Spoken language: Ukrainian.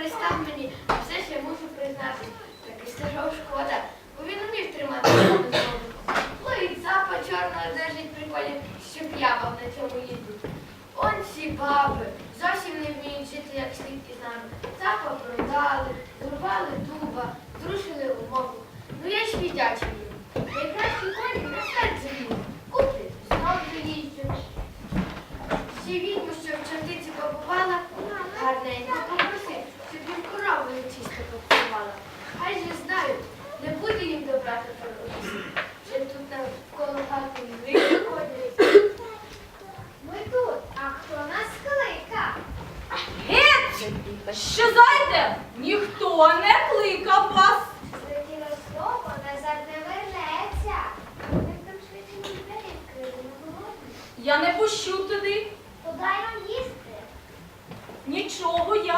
пристав мені, а все ж я мушу признати. Таки старого шкода, бо він умів тримати знову. Ловить запа чорного держить при колі, щоб я мав на цьому їду. Он ці баби зовсім не вміють жити, як слід із нами. Цапа продали, зрубали дуба, зрушили умову. Ну я ж віддячив їм. Найкращі коні на смерть землі. Куплю, знов доїжджу. Ще відьму, що в чортиці побувала, гарненько Хай же знають, не буде їм добра тепер колись. Ще тут навколо хати ходять. Ми тут, а хто нас кликав? Геть! Щезайте! Ніхто не кликав вас. Злетіло слово, назад не вернеться. Вони там швидше ніж двері не голодні. Я не пущу туди. Подай нам їсти. Нічого я не